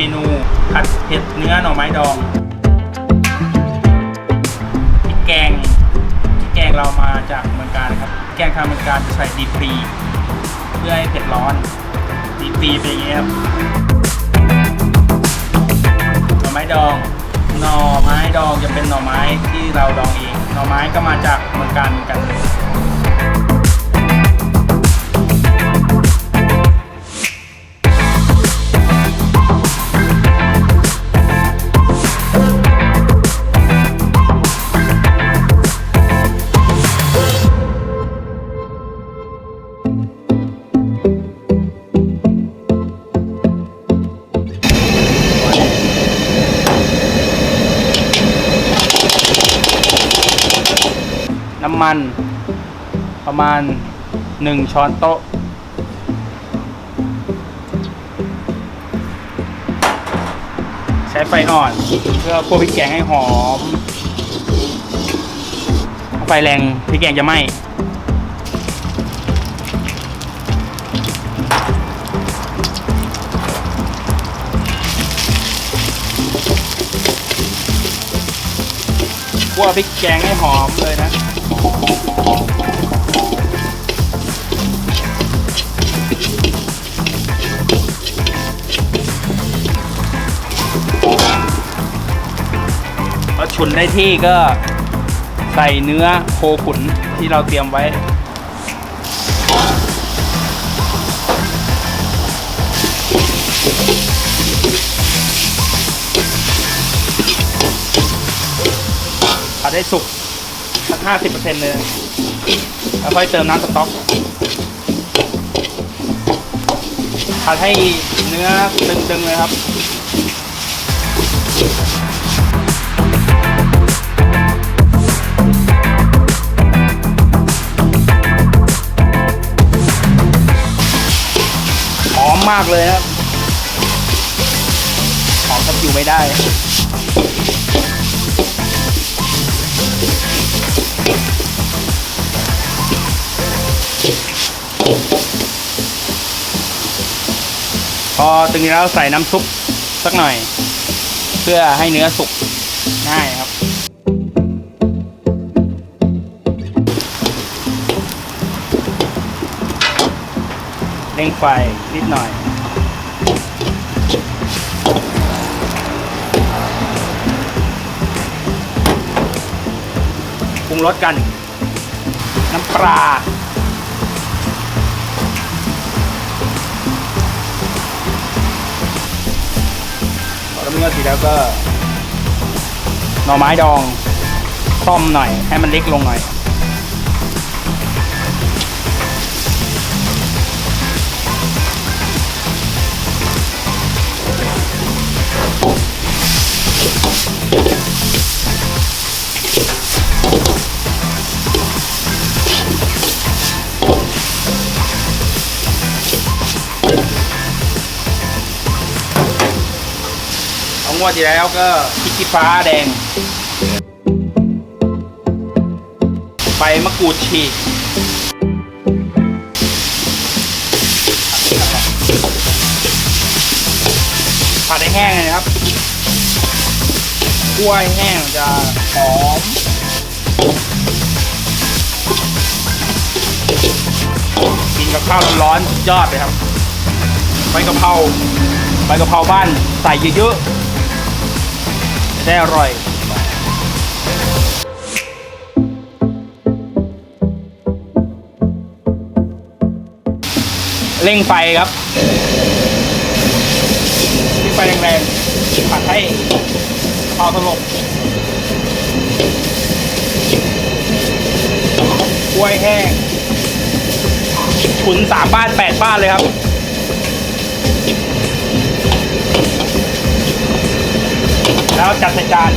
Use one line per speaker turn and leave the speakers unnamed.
เมนูผัดเผ็ดเนื้อหน่อไม้ดองพริกแกงพริกแกงเรามาจากเมืองการครับแกงทางเมืองการจะใส่ดีปรีเพื่อให้เผ็ดร้อนดีปรีเป็นอย่างนี้ครับหน่อไม้ดองหน่อไม้ดองจะเป็นหน่อไม้ที่เราดองเองหน่อไม้ก็มาจากเมืองการเหมือนกัน น้ำมัน ประมาณ 1 ช้อนโต๊ะ ใช้ไฟอ่อน เพื่อคั่วพริกแกงให้หอม ไฟแรงพริกแกงจะไหม้คั่วพริกแกงให้หอมเลยนะ ฉุนได้ที่ก็ใส่เนื้อโคขุนที่เราเตรียมไว้ ผัดให้สุกสักห้าสิบเปอร์เซ็นต์เลย แล้วค่อยเติมน้ำสต๊อก ผัดให้เนื้อตึงๆเลยครับ มากเลยครับหอมกับอยู่ไม่ได้พอตึงแล้วใส่น้ำซุปสักหน่อย เพื่อให้เนื้อสุกง่ายครับ เร่งไฟนิดหน่อยปรุงรสกัน น้ำปลาพอเรามีก็สีแล้วก็หน่อไม้ดอง ต้มหน่อย ให้มันเล็กลงหน่อย งวดที่แล้วก็พริกขี้ฟ้าแดงใบมะกรูดฉีกผัดให้แห้งเลยนะครับคั่วให้แห้งจะหอมกินกับข้าวร้อนๆยอดเลยครับใบกะเพราใบกะเพราบ้านใส่เยอะๆจะ ได้อร่อยเร่งไฟครับที่ไฟแรงๆผัดให้ข้าวสลบกล้วยแห้งขุนสามบ้านแปดบ้านเลยครับ แล้วจัดใส่จาน